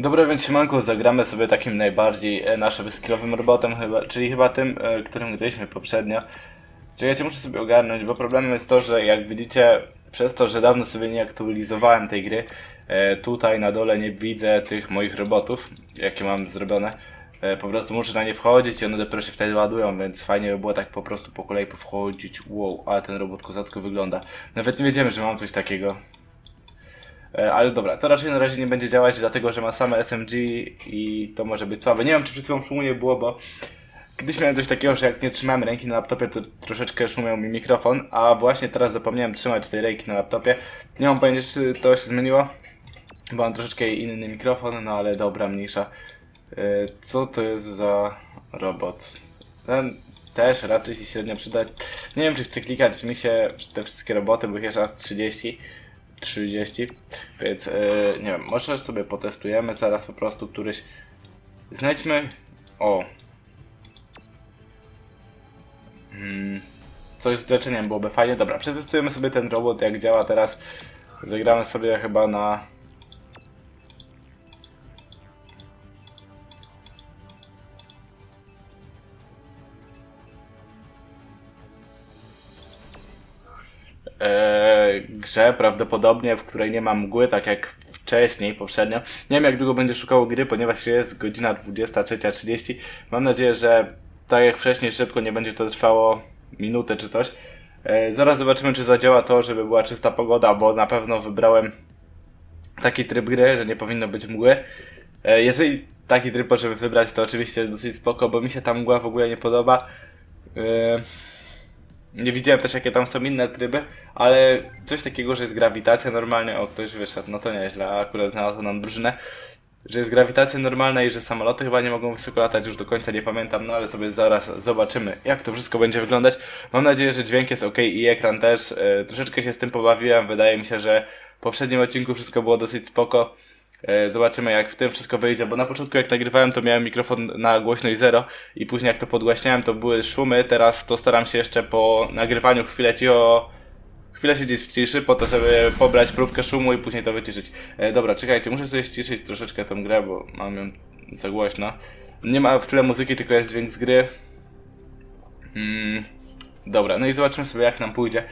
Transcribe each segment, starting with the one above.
Dobra, więc siemanko, zagramy sobie takim najbardziej e, naszym skillowym robotem chyba, czyli chyba tym, e, którym graliśmy poprzednio. Czekajcie, muszę sobie ogarnąć, bo problemem jest to, że jak widzicie, przez to, że dawno sobie nie aktualizowałem tej gry, e, tutaj na dole nie widzę tych moich robotów, jakie mam zrobione. Po prostu muszę na nie wchodzić i one dopiero się wtedy ładują, więc fajnie by było tak po prostu po kolei powchodzić. Wow, ale ten robot kozacko wygląda. Nawet nie wiedziałem, że mam coś takiego. E, Ale dobra, to raczej na razie nie będzie działać, dlatego że ma same SMG i to może być słabe. Nie wiem, czy przed chwilą szumu nie było, bo kiedyś miałem coś takiego, że jak nie trzymałem ręki na laptopie, to troszeczkę szumiał mi mikrofon, a właśnie teraz zapomniałem trzymać tej ręki na laptopie. Nie mam pojęcia, czy to się zmieniło, bo mam troszeczkę inny mikrofon, no ale dobra, mniejsza. E, Co to jest za robot? Ten też raczej się średnio przyda. Nie wiem, czy chcę klikać mi się te wszystkie roboty, bo ich jest raz 30. 30, więc e, nie wiem, może sobie potestujemy zaraz po prostu któryś. Znajdźmy. O. Hmm. Coś z leczeniem byłoby fajnie. Dobra, przetestujemy sobie ten robot, jak działa teraz. Zagramy sobie chyba na. Grze, prawdopodobnie, w której nie ma mgły, tak jak wcześniej, poprzednio. Nie wiem, jak długo będzie szukało gry, ponieważ jest godzina 23.30. Mam nadzieję, że tak jak wcześniej, szybko nie będzie to trwało minutę czy coś. E, zaraz zobaczymy, czy zadziała to, żeby była czysta pogoda, bo na pewno wybrałem taki tryb gry, że nie powinno być mgły. E, jeżeli taki tryb możemy wybrać, to oczywiście jest dosyć spoko, bo mi się ta mgła w ogóle nie podoba. Nie widziałem też jakie tam są inne tryby, ale coś takiego, że jest grawitacja normalnie, o ktoś wyszedł, no to nieźle, a akurat znalazł nam drużynę, że jest grawitacja normalna i że samoloty chyba nie mogą wysoko latać, już do końca nie pamiętam, no ale sobie zaraz zobaczymy jak to wszystko będzie wyglądać. Mam nadzieję, że dźwięk jest ok i ekran też, e, troszeczkę się z tym pobawiłem, wydaje mi się, że w poprzednim odcinku wszystko było dosyć spoko. E, Zobaczymy jak w tym wszystko wyjdzie, bo na początku jak nagrywałem to miałem mikrofon na głośność zero i później jak to podgłaśniałem to były szumy, teraz to staram się jeszcze po nagrywaniu chwilę cicho, chwilę siedzieć w ciszy po to, żeby pobrać próbkę szumu i później to wyciszyć. E, dobra, czekajcie, muszę sobie ściszyć troszeczkę tą grę, bo mam ją za głośno. Nie ma w tle muzyki, tylko jest dźwięk z gry. Mm, dobra, no i zobaczymy sobie jak nam pójdzie.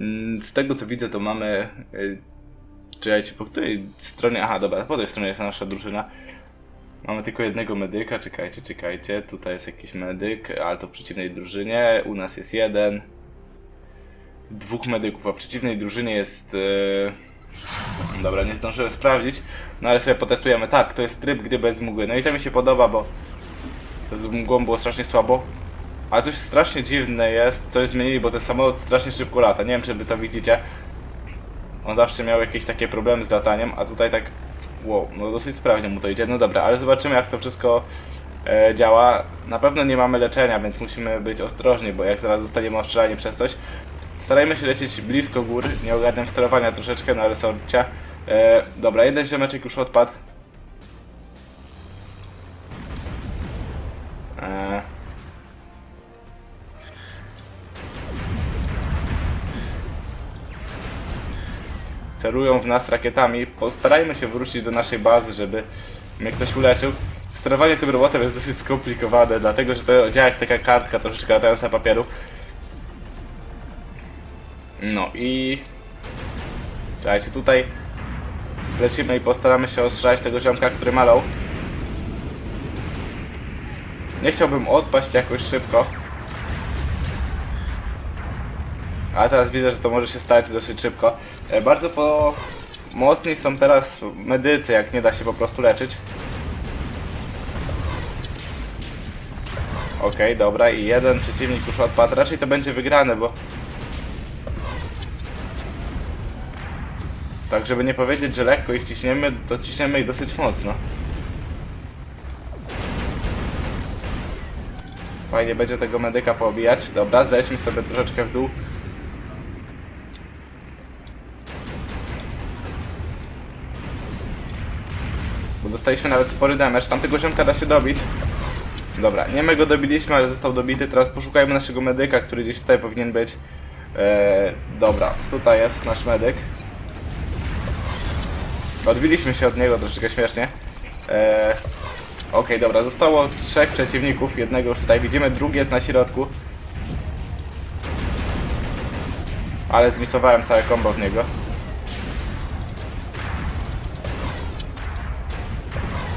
Mm, Z tego co widzę to mamy... Czekajcie, po której stronie... Aha, dobra, po tej stronie jest nasza drużyna. Mamy tylko jednego medyka, czekajcie, czekajcie. Tutaj jest jakiś medyk, ale to w przeciwnej drużynie. U nas jest jeden. Dwóch medyków, a w przeciwnej drużynie jest... Yy... Dobra, nie zdążyłem sprawdzić, no ale sobie potestujemy. Tak, to jest tryb gry bez mgły. No i to mi się podoba, bo to z mgłą było strasznie słabo. Ale coś strasznie dziwne jest, coś zmienili, bo ten samolot strasznie szybko lata. Nie wiem, czy wy to widzicie. On zawsze miał jakieś takie problemy z lataniem, a tutaj tak, wow, no dosyć sprawnie mu to idzie. No dobra, ale zobaczymy jak to wszystko e, działa. Na pewno nie mamy leczenia, więc musimy być ostrożni, bo jak zaraz zostaniemy ostrzelani przez coś. Starajmy się lecieć blisko gór, nie ogarniam sterowania troszeczkę na resorcie. E, dobra, jeden ziomeczek już odpadł. E, celują w nas rakietami. Postarajmy się wrócić do naszej bazy, żeby mnie ktoś uleczył. Sterowanie tym robotem jest dosyć skomplikowane, dlatego że to działa jak taka kartka troszeczkę latająca papieru. No i... Słuchajcie, tutaj lecimy i postaramy się ostrzelać tego ziomka, który malał. Nie chciałbym odpaść jakoś szybko. A teraz widzę, że to może się stać dosyć szybko. E, Bardzo pomocni są teraz medycy, jak nie da się po prostu leczyć. Okej, dobra, i jeden przeciwnik już odpadł. Raczej to będzie wygrane, bo... Tak, żeby nie powiedzieć, że lekko ich ciśniemy, to ciśniemy ich dosyć mocno. Fajnie będzie tego medyka poobijać. Dobra, zlećmy sobie troszeczkę w dół. Dostaliśmy nawet spory damage. Tamtego ziomka da się dobić. Dobra, nie my go dobiliśmy, ale został dobity. Teraz poszukajmy naszego medyka, który gdzieś tutaj powinien być. Eee, dobra, tutaj jest nasz medyk. Odbiliśmy się od niego troszeczkę śmiesznie. E, Okej, dobra, zostało trzech przeciwników, jednego już tutaj widzimy, drugi jest na środku. Ale zmisowałem całe combo w niego.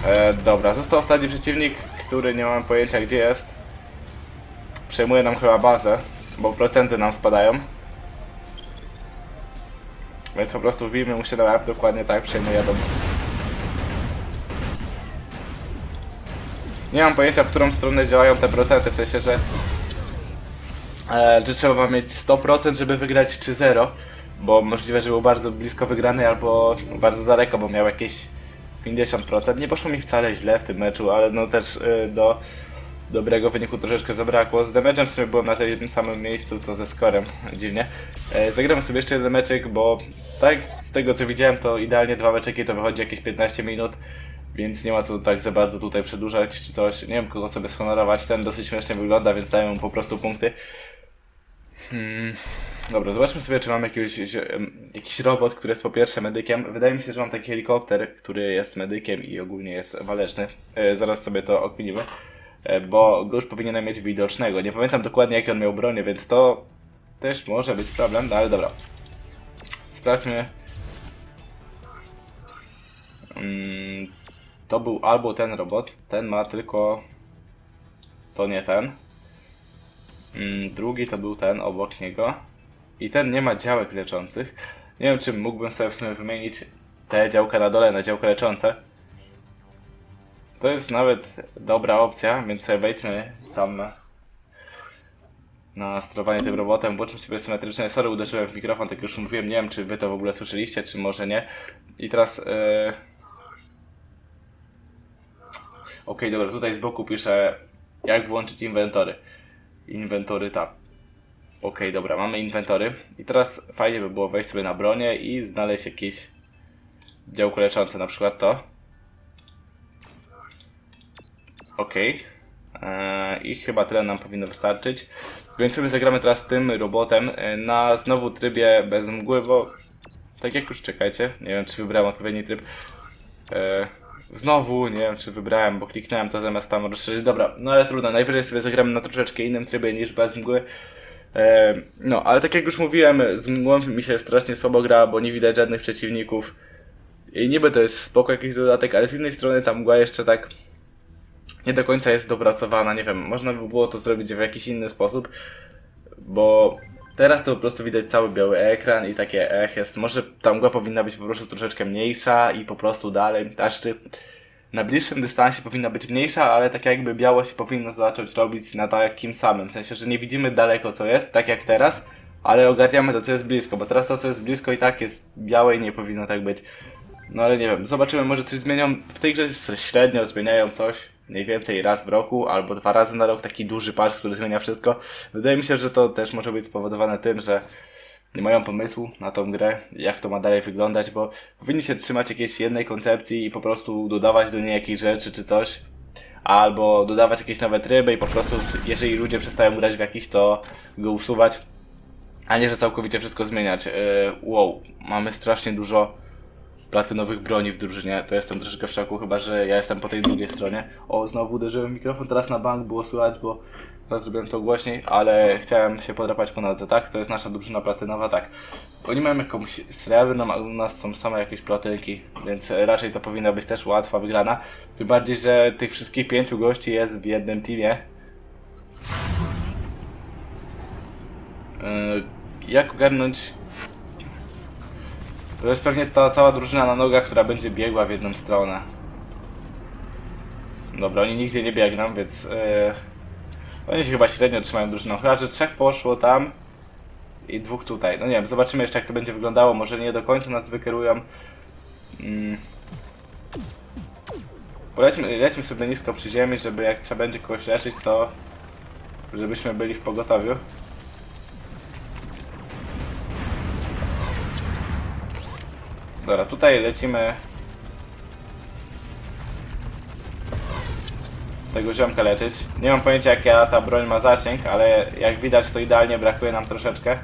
E, dobra, został ostatni przeciwnik, który nie mam pojęcia gdzie jest. Przejmuje nam chyba bazę, bo procenty nam spadają. Więc po prostu wbijmy mu się na dokładnie tak, przejmuje dom. Nie mam pojęcia, w którą stronę działają te procenty, w sensie, że e, czy trzeba mieć 100%, żeby wygrać, czy 0, bo możliwe, że był bardzo blisko wygrany, albo bardzo daleko, bo miał jakieś 50%. Nie poszło mi wcale źle w tym meczu, ale no też y, do dobrego wyniku troszeczkę zabrakło. Z damage'em w sumie byłem na tym samym miejscu, co ze skorem, dziwnie. E, zagramy sobie jeszcze jeden meczek, bo tak z tego co widziałem, to idealnie dwa meczeki to wychodzi jakieś 15 minut, więc nie ma co tak za bardzo tutaj przedłużać czy coś. Nie wiem kogo sobie schonorować, ten dosyć śmiesznie wygląda, więc daję mu po prostu punkty. Hmm. Dobra, zobaczmy sobie, czy mam jakiegoś, jakiś robot, który jest po pierwsze medykiem. Wydaje mi się, że mam taki helikopter, który jest medykiem i ogólnie jest waleczny. E, zaraz sobie to okminimy, e, bo go już powinienem mieć widocznego. Nie pamiętam dokładnie, jakie on miał bronię, więc to też może być problem, no ale dobra. Sprawdźmy. Mm, to był albo ten robot, ten ma tylko... To nie ten. Mm, drugi to był ten obok niego. I ten nie ma działek leczących. Nie wiem, czy mógłbym sobie w sumie wymienić te działka na dole na działka leczące. To jest nawet dobra opcja, więc sobie wejdźmy tam na sterowanie tym robotem. Włączmy sobie symetryczne. Sorry, uderzyłem w mikrofon, tak już mówiłem. Nie wiem, czy wy to w ogóle słyszeliście, czy może nie. I teraz... Yy... Okej, dobra, tutaj z boku piszę jak włączyć inwentory. Inwentory tab. Okej, dobra, mamy inwentory. I teraz fajnie by było wejść sobie na bronię i znaleźć jakieś działko leczące, na przykład to. Okej. Eee, I chyba tyle nam powinno wystarczyć. Więc sobie zagramy teraz tym robotem e, na znowu trybie bez mgły, bo tak jak już czekajcie, nie wiem czy wybrałem odpowiedni tryb. Eee, znowu nie wiem czy wybrałem, bo kliknąłem to zamiast tam rozszerzyć. Dobra, no ale trudno, najwyżej sobie zagramy na troszeczkę innym trybie niż bez mgły. E, No, ale tak jak już mówiłem, z mgłą mi się strasznie słabo gra, bo nie widać żadnych przeciwników. I niby to jest spoko jakiś dodatek, ale z innej strony ta mgła jeszcze tak nie do końca jest dopracowana, nie wiem, można by było to zrobić w jakiś inny sposób, bo teraz to po prostu widać cały biały ekran i takie ech jest, może ta mgła powinna być po prostu troszeczkę mniejsza i po prostu dalej, aż czy na bliższym dystansie powinna być mniejsza, ale tak jakby biało się powinno zacząć robić na takim samym, w sensie, że nie widzimy daleko co jest, tak jak teraz, ale ogarniamy to co jest blisko, bo teraz to co jest blisko i tak jest białe i nie powinno tak być. No ale nie wiem, zobaczymy, może coś zmienią. W tej grze średnio zmieniają coś, mniej więcej raz w roku, albo dwa razy na rok, taki duży patch, który zmienia wszystko. Wydaje mi się, że to też może być spowodowane tym, że nie mają pomysłu na tą grę, jak to ma dalej wyglądać, bo powinni się trzymać jakiejś jednej koncepcji i po prostu dodawać do niej jakieś rzeczy czy coś, albo dodawać jakieś nowe tryby i po prostu, jeżeli ludzie przestają grać w jakiś, to go usuwać, a nie, że całkowicie wszystko zmieniać. Yy, wow, mamy strasznie dużo platynowych broni w drużynie, to jestem troszeczkę w szoku, chyba że ja jestem po tej drugiej stronie. O, znowu uderzyłem mikrofon, teraz na bank było słychać, bo teraz zrobiłem to głośniej, ale chciałem się podrapać po nodze, tak? To jest nasza drużyna platynowa, tak. Oni mają jakąś srebrną, a u nas są same jakieś platynki, więc raczej to powinna być też łatwa wygrana. Tym bardziej, że tych wszystkich pięciu gości jest w jednym teamie. Yy, jak ogarnąć to jest pewnie ta cała drużyna na nogach, która będzie biegła w jedną stronę. Dobra, oni nigdzie nie biegną, więc... Yy, oni się chyba średnio trzymają drużyną. Chyba, że trzech poszło tam i dwóch tutaj. No nie wiem, zobaczymy jeszcze jak to będzie wyglądało. Może nie do końca nas wykierują. Mm. Polećmy, lećmy sobie nisko przy ziemi, żeby jak trzeba będzie kogoś leczyć, to żebyśmy byli w pogotowiu. Dobra, tutaj lecimy tego ziomka leczyć. Nie mam pojęcia jaka ta broń ma zasięg, ale jak widać to idealnie brakuje nam troszeczkę.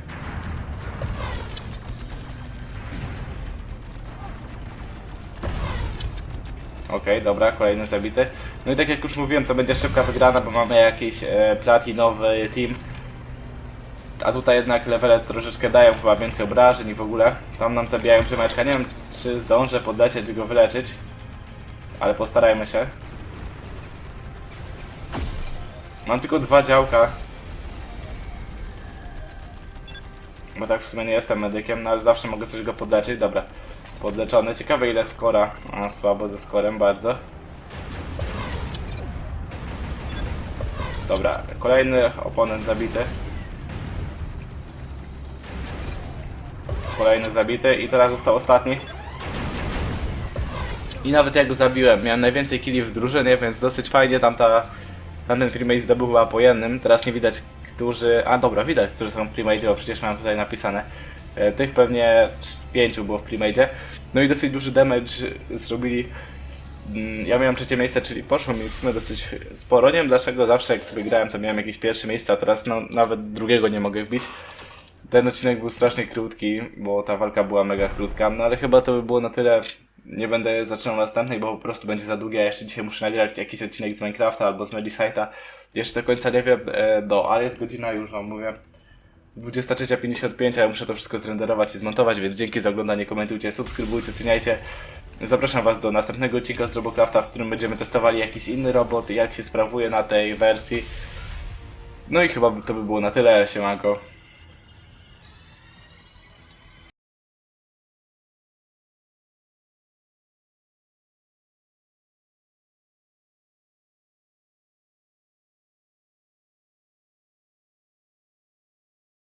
Okej, dobra, kolejny zabity. No i tak jak już mówiłem, to będzie szybka wygrana, bo mamy jakiś e, platinowy team. A tutaj jednak levele troszeczkę dają chyba więcej obrażeń i w ogóle. Tam nam zabijają przymeczka. Nie wiem, czy zdążę podlecieć i go wyleczyć. Ale postarajmy się. Mam tylko dwa działka. Bo tak w sumie nie jestem medykiem, no ale zawsze mogę coś go podleczyć. Dobra, podleczony. Ciekawe ile skora. A, słabo ze skorem bardzo. Dobra, kolejny oponent zabity. Kolejny zabity i teraz został ostatni. I nawet jak go zabiłem, miałem najwięcej killi w drużynie, więc dosyć fajnie tamta, tamten primate zdobył chyba po jednym. Teraz nie widać, którzy... A dobra, widać, którzy są w primate, bo przecież mam tutaj napisane. E, Tych pewnie pięciu było w primate. No i dosyć duży damage zrobili. Mm, Ja miałem trzecie miejsce, czyli poszło mi w sumie dosyć sporo. Nie wiem dlaczego, zawsze jak sobie grałem, to miałem jakieś pierwsze miejsce, a teraz no, nawet drugiego nie mogę wbić. Ten odcinek był strasznie krótki, bo ta walka była mega krótka, no ale chyba to by było na tyle. Nie będę zaczynał następnej, bo po prostu będzie za długie. Ja jeszcze dzisiaj muszę nagrać jakiś odcinek z Minecrafta albo z Medisite'a. Jeszcze do końca nie wiem, e, do, ale jest godzina już wam mówię. 23.55, a ja muszę to wszystko zrenderować i zmontować, więc dzięki za oglądanie, komentujcie, subskrybujcie, oceniajcie. Zapraszam Was do następnego odcinka z Robocrafta, w którym będziemy testowali jakiś inny robot jak się sprawuje na tej wersji. No i chyba to by było na tyle, siemanko.